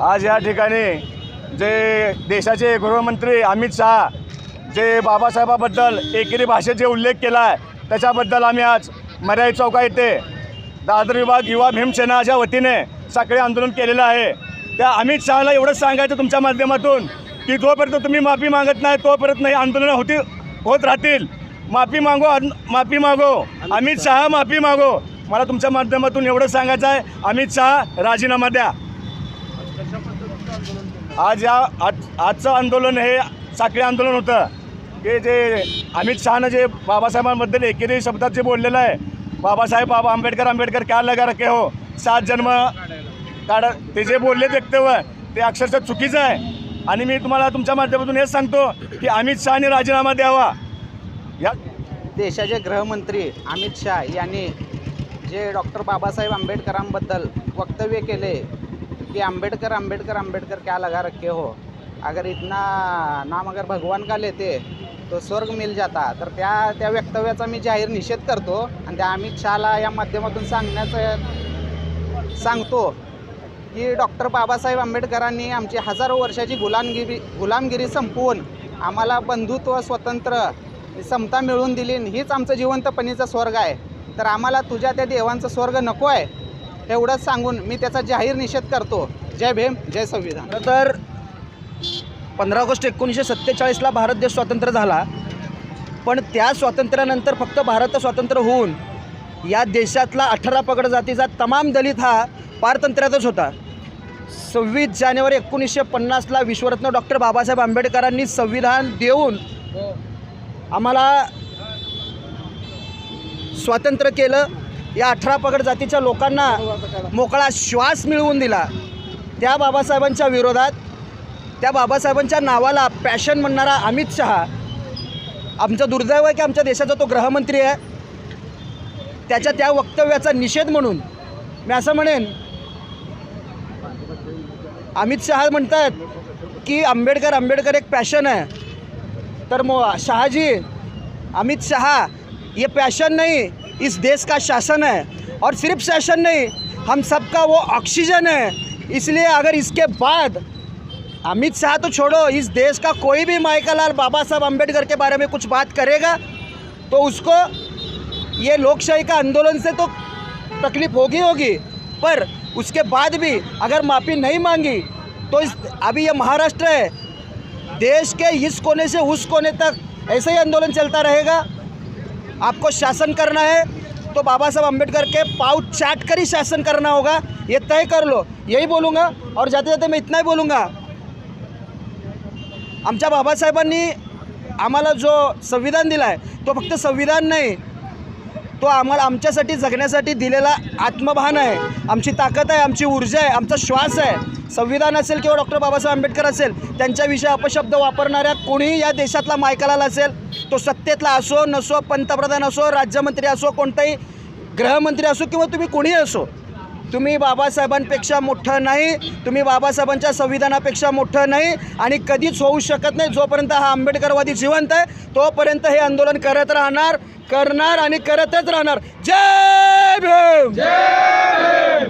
आज या ठिकाणी जे देशाचे गृहमंत्री अमित शहा जे बाबासाहेबाबद्दल एकेरी भाषेत जे उल्लेख केला आहे त्याच्याबद्दल आम्ही आज मर्यादित चौका येथे दादर विभाग युवा भीमसेनाच्या वतीने साखळी आंदोलन केलेलं आहे त्या अमित शहाला एवढंच सांगायचं तुमच्या माध्यमातून की जोपर्यंत तुम्ही माफी मागत नाही तोपर्यंत नाही आंदोलनं होती होत राहतील. माफी मागो माफी मागो. अमित शहा माफी मागो. मला तुमच्या माध्यमातून एवढंच सांगायचं आहे. अमित शहा राजीनामा द्या. आज या आज आजचं आंदोलन हे साखळी आंदोलन होतं. की जे अमित शहानं जे बाबासाहेबांबद्दल एकेरी शब्दात जे बोललेलं आहे बाबासाहेब बाबा आंबेडकर आंबेडकर क्या लगा रखे हो? सात जन्म काढा ते जे बोलले व्यक्तव्य ते अक्षरशः चुकीचं आहे. आणि मी तुम्हाला तुमच्या माध्यमातून हेच सांगतो की अमित शहाने राजीनामा द्यावा. या देशाचे गृहमंत्री अमित शहा यांनी जे डॉक्टर बाबासाहेब आंबेडकरांबद्दल वक्तव्य केले की आंबेडकर आंबेडकर आंबेडकर क्या लगा रखे हो? अगर इतना नाम अगर भगवान का लेते तो स्वर्ग मिल जाता. तर त्या त्या वक्तव्याचा मी जाहीर निषेध करतो आणि त्या अमित शहाला या माध्यमातून सांगण्याचं सांगतो की डॉक्टर बाबासाहेब आंबेडकरांनी आमची हजारो वर्षाची गुलामगिरी गुलामगिरी संपवून आम्हाला बंधुत्व स्वतंत्र समता मिळवून दिली हीच आमचं जिवंतपणीचा स्वर्ग आहे. तर आम्हाला तुझ्या त्या देवांचं स्वर्ग नको आहे. एवढंच सांगून मी त्याचा जाहीर निषेध करतो. जय भीम जय संविधान. तर पंधरा ऑगस्ट एकोणीसशे सत्तेचाळीसला भारत देश स्वातंत्र्य झाला. पण त्या स्वातंत्र्यानंतर फक्त भारत स्वातंत्र्य होऊन या देशातला अठरा पगड जातीचा तमाम दलित हा पारतंत्र्यातच होता. सव्वीस जानेवारी एकोणीसशे पन्नासला विश्वरत्न डॉक्टर बाबासाहेब आंबेडकरांनी संविधान देऊन आम्हाला स्वातंत्र्य केलं. या अठरा पगड जातीच्या लोकांना मोकळा श्वास मिळवून दिला. त्या बाबासाहेबांच्या विरोधात त्या बाबासाहेबांच्या नावाला पॅशन म्हणणारा अमित शहा आमचं दुर्दैव आहे की आमच्या देशाचा तो गृहमंत्री आहे. त्याच्या त्या वक्तव्याचा निषेध म्हणून मी असं म्हणेन अमित शहा म्हणतात की आंबेडकर आंबेडकर एक पॅशन आहे. तर मो शहाजी अमित शहा हे पॅशन नाही इस देश का शासन है। और सिर्फ़ शासन नहीं, हम सबका वो ऑक्सीजन है। इसलिए अगर इसके बाद अमित शाह तो छोड़ो, इस देश का कोई भी माइकल लाल बाबा साहब अंबेडकर के बारे में कुछ बात करेगा तो उसको ये लोकशाही का आंदोलन से तो तकलीफ़ होगी होगी। पर उसके बाद भी अगर माफ़ी नहीं मांगी तो इस, अभी ये महाराष्ट्र है। देश के इस कोने से उस कोने तक ऐसे ही आंदोलन चलता रहेगा। आपको शासन करना है तो बाबा साहब अम्बेडकर के पाव चाट कर ही शासन करना होगा। ये तय कर लो। यही बोलूँगा और जाते जाते मैं इतना ही बोलूँगा। आमच्या बाबासाहेबांनी आम्हाला जो संविधान दिला आहे तो फक्त संविधान नाही तो आम्हाला आमच्यासाठी जगण्यासाठी दिलेला आत्मभान आहे. आमची ताकद आहे आमची ऊर्जा आहे आमचा श्वास आहे. संविधान असेल किंवा डॉक्टर बाबासाहेब आंबेडकर असेल त्यांच्याविषयी अपशब्द वापरणाऱ्या कोणीही या देशातला मायकलाल असेल तो सत्तेतला असो नसो पंतप्रधान असो राज्यमंत्री असो कोणताही गृहमंत्री असो किंवा तुम्ही कोणीही असो तुम्ही बाबासाहेबांपेक्षा मोठं नाही तुम्ही बाबासाहेबांच्या संविधानापेक्षा मोठं नाही आणि कधीच होऊ शकत नाही. जोपर्यंत हा आंबेडकरवादी जिवंत आहे तोपर्यंत हे आंदोलन करत राहणार करणार आणि करतच राहणार. Jai Bhim!